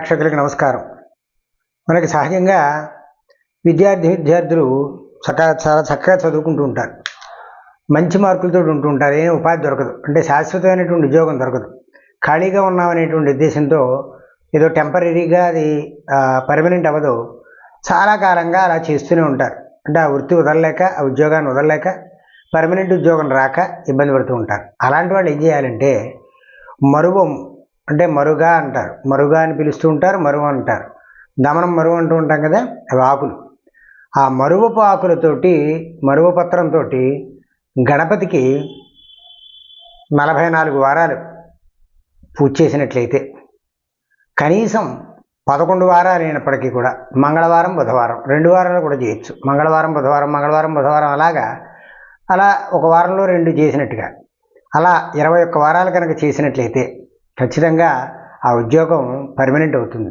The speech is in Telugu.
ప్రేక్షకులకి నమస్కారం. మనకి సహజంగా విద్యార్థి విద్యార్థులు చక్కగా చాలా చక్కగా చదువుకుంటూ ఉంటారు. మంచి మార్కులతో ఉంటూ ఉంటారు. ఏం ఉపాధి దొరకదు. అంటే శాశ్వతమైనటువంటి ఉద్యోగం దొరకదు. ఖాళీగా ఉన్నామనేటువంటి ఉద్దేశంతో ఏదో టెంపరీగా అది పర్మనెంట్ అవ్వదు. చాలా కాలంగా అలా చేస్తూనే ఉంటారు. అంటే ఆ వృత్తి వదలలేక ఆ ఉద్యోగాన్ని వదలలేక పర్మనెంట్ ఉద్యోగం రాక ఇబ్బంది పడుతూ ఉంటారు. అలాంటి వాళ్ళు ఏం చేయాలంటే మరువం అంటే మరుగా అంటారు. మరుగా అని పిలుస్తూ ఉంటారు మరువు అంటారు. దమనం మరువు అంటూ ఉంటాం కదా అవి ఆకులు. ఆ మరువపు ఆకులతోటి మరువ పత్రంతో గణపతికి నలభై నాలుగు వారాలు పూజ చేసినట్లయితే కనీసం పదకొండు వారాలు అయినప్పటికీ కూడా మంగళవారం బుధవారం రెండు వారాలు కూడా చేయొచ్చు. మంగళవారం బుధవారం మంగళవారం బుధవారం అలాగా అలా ఒక వారంలో రెండు చేసినట్టుగా అలా ఇరవై ఒక్క వారాలు కనుక చేసినట్లయితే ఖచ్చితంగా ఆ ఉద్యోగం పర్మనెంట్ అవుతుంది.